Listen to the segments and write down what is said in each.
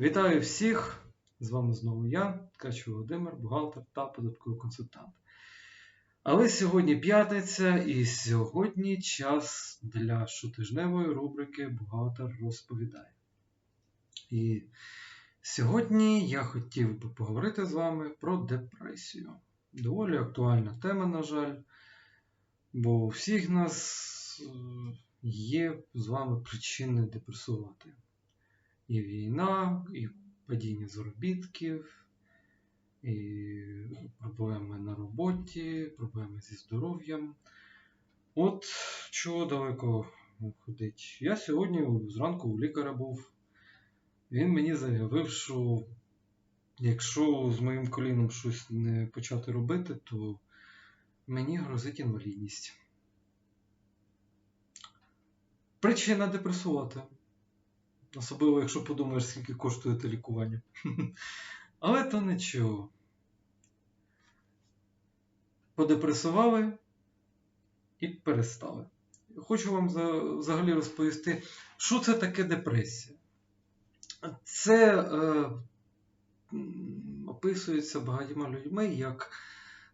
Вітаю всіх! З вами знову я, Ткач Володимир, бухгалтер та податковий консультант. Але сьогодні п'ятниця, і сьогодні час для щотижневої рубрики Бухгалтер розповідає. І сьогодні я хотів би поговорити з вами про депресію. Доволі актуальна тема, на жаль, бо у всіх нас е, є з вами причини депресувати. І війна, і падіння заробітків, і проблеми на роботі, проблеми зі здоров'ям. От чого далеко ходить. Я сьогодні зранку у лікаря був. Він мені заявив, що якщо з моїм коліном щось не почати робити, то мені грозить інвалідність. Причина депресувати. Особливо, якщо подумаєш, скільки коштує те лікування. Але то нічого. Подепресували і перестали. Хочу вам взагалі розповісти, що це таке депресія. Це е, описується багатьма людьми як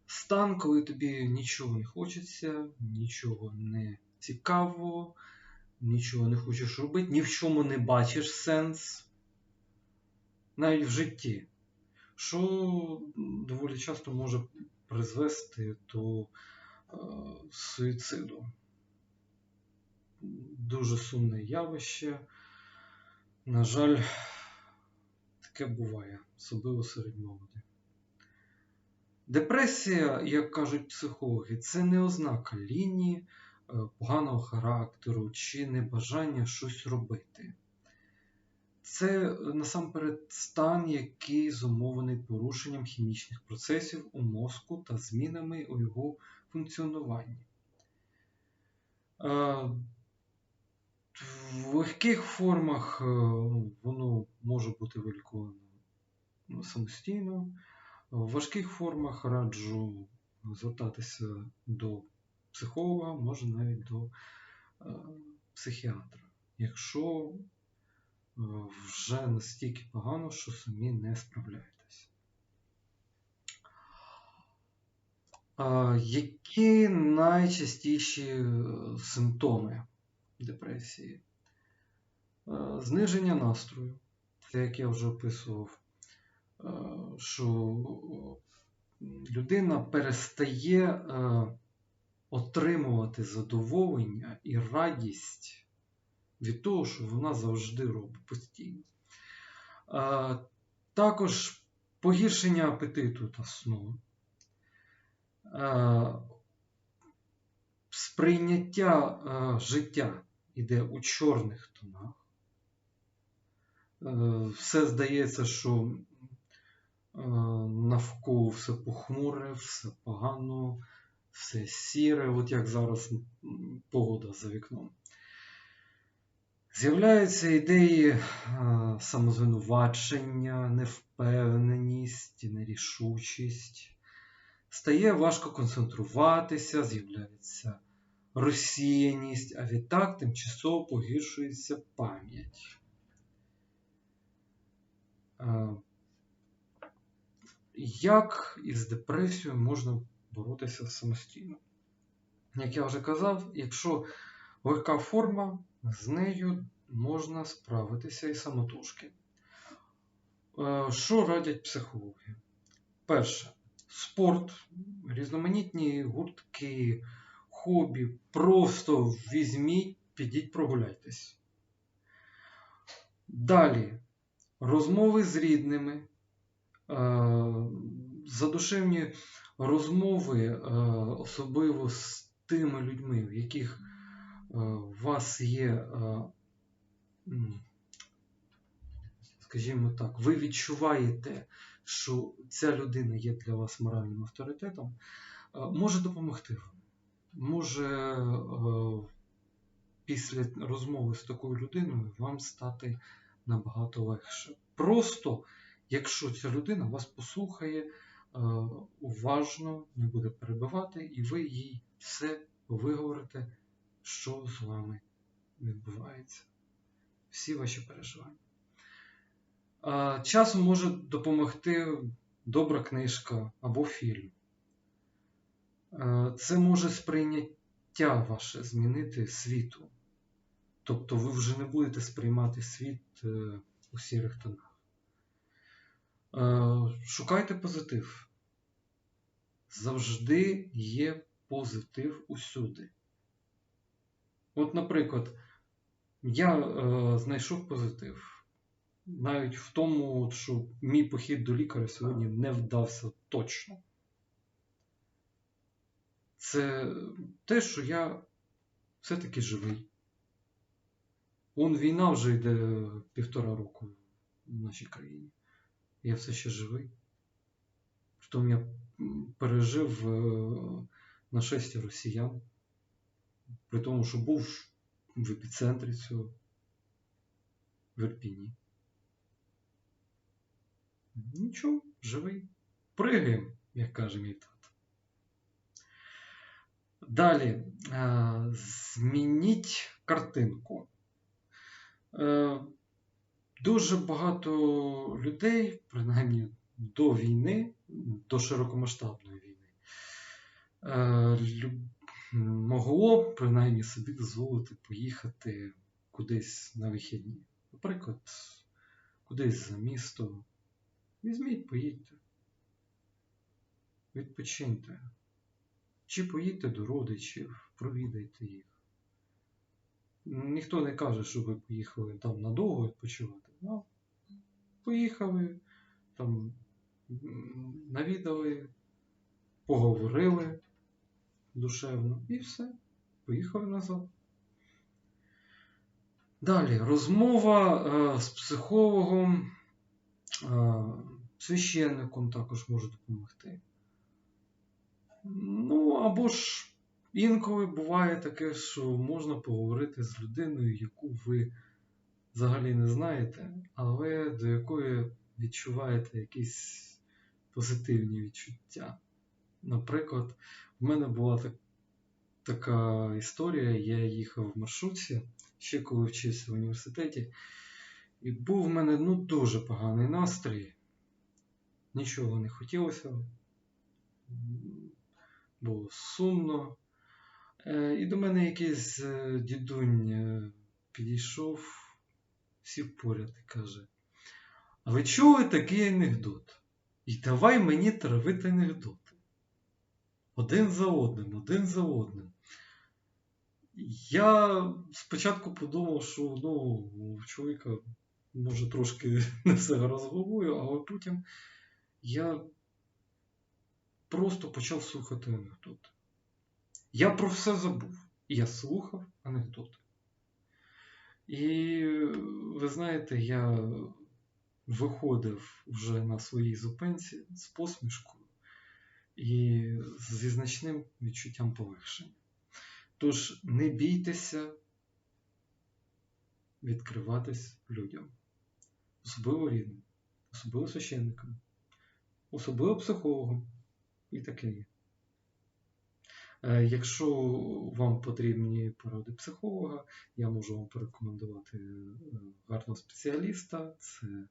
стан, коли тобі нічого не хочеться, нічого не цікаво, нічого не хочеш робити, ні в чому не бачиш сенс, навіть в житті, що доволі часто може призвести до е, суїциду. Дуже сумне явище. На жаль, таке буває, особливо серед молоді. Депресія, як кажуть психологи, це не ознака лінії, поганого характеру чи небажання щось робити. Це е, насамперед стан, який зумовлений порушенням хімічних процесів у мозку та змінами у його функціонуванні. Е, В легких формах е, воно може бути виліковано ну, самостійно. В важких формах раджу звертатися до психолога, може навіть до е, психіатра, якщо е, вже настільки погано, що самі не справляєтесь. Які найчастіші е, симптоми депресії? Зниження настрою, це як я вже описував, що людина перестає отримувати задоволення і радість від того, що вона завжди робить постійно. Е, Також погіршення апетиту та сну. Е, Сприйняття е, життя іде у чорних тонах. Е, Все здається, що е, навколо все похмуре, все погано, все сіре, от як зараз погода за вікном. З'являються ідеї е, самозвинувачення, невпевненість, нерішучість. Стає важко концентруватися, з'являється розсіяність, а відтак тимчасово погіршується пам'ять. Е, Як із депресією можна боротися самостійно? Як я вже казав, якщо легка форма, з нею можна справитися і самотужки. Е, Що радять психологи? Перше, спорт, різноманітні гуртки, хобі. Просто візьміть, підіть прогуляйтесь. Далі, розмови з рідними, е, задушевні розмови, е, особливо з тими людьми, в яких е, у вас є, е, скажімо так, ви відчуваєте, що ця людина є для вас моральним авторитетом, може допомогти вам. Може після розмови з такою людиною вам стати набагато легше. Просто, якщо ця людина вас послухає уважно, не буде перебивати, і ви їй все виговорите, що з вами відбувається. Всі ваші переживання. Часом може допомогти добра книжка або фільм. Е, Це може сприйняття ваше змінити світу. Тобто ви вже не будете сприймати світ е, у сірих тонах. Е, Шукайте позитив. Завжди є позитив усюди. От, наприклад, я е, знайшов позитив. Навіть в тому, що мій похід до лікаря сьогодні не вдався точно. Це те, що я все-таки живий. Он війна вже йде півтора року в нашій країні. Я все ще живий. Притом я пережив е, нашестя росіян. При тому, що був в епіцентрі цього в Ірпіні. Нічого, живий. Пригаємо, як каже мій тато. Далі. е, Змініть картинку. Дуже багато людей, принаймні до війни, до широкомасштабної війни, е, могло принаймні собі дозволити поїхати кудись на вихідні. Наприклад, кудись за місто. Візьміть, поїдьте. Відпочиньте. Чи поїдьте до родичів, провідайте їх. Ніхто не каже, що ви поїхали там надовго відпочивати. Ну, поїхали, там навідали, поговорили душевно і все. Поїхали назад. Далі розмова е, з психологом, е, священником також може допомогти. Ну, або ж інколи буває таке, що можна поговорити з людиною, яку ви взагалі не знаєте, але до якої відчуваєте якісь позитивні відчуття. Наприклад, в мене була так, така історія, я їхав в маршрутці, ще коли вчився в університеті, і був в мене ну, дуже поганий настрій. Нічого не хотілося. Було сумно. Е, І до мене якийсь е, дідунь е, підійшов, сів поряд і каже: А ви чули такий анекдот? І давай мені травити анекдоти. Один за одним, один за одним. Я спочатку подумав, що ну, у чоловіка може трошки не все гаразд головою, але потім я просто почав слухати анекдоти. Я про все забув. Я слухав анекдоти. І ви знаєте, я виходив вже на своїй зупинці з посмішкою і зі значним відчуттям полегшення. Тож не бійтеся відкриватись людям, особливо рідним, особливо священникам, особливо психологам і таке є. Е, Якщо вам потрібні поради психолога, я можу вам порекомендувати е, гарного спеціаліста. Це е,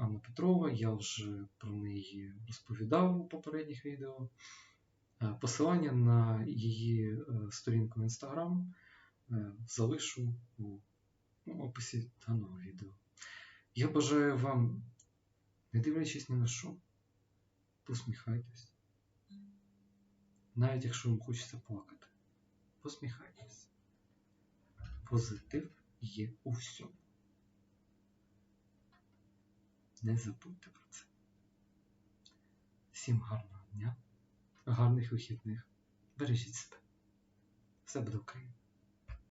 Анна Петрова. Я вже про неї розповідав у попередніх відео. Посилання на її сторінку в Instagram залишу у описі даного відео. Я бажаю вам, не дивлячись ні на що, посміхайтесь. Навіть якщо вам хочеться плакати, посміхайтесь. Позитив є у всьому. Не забудьте про це. Всім гарного дня, гарних вихідних. Бережіть себе. Все буде Україна.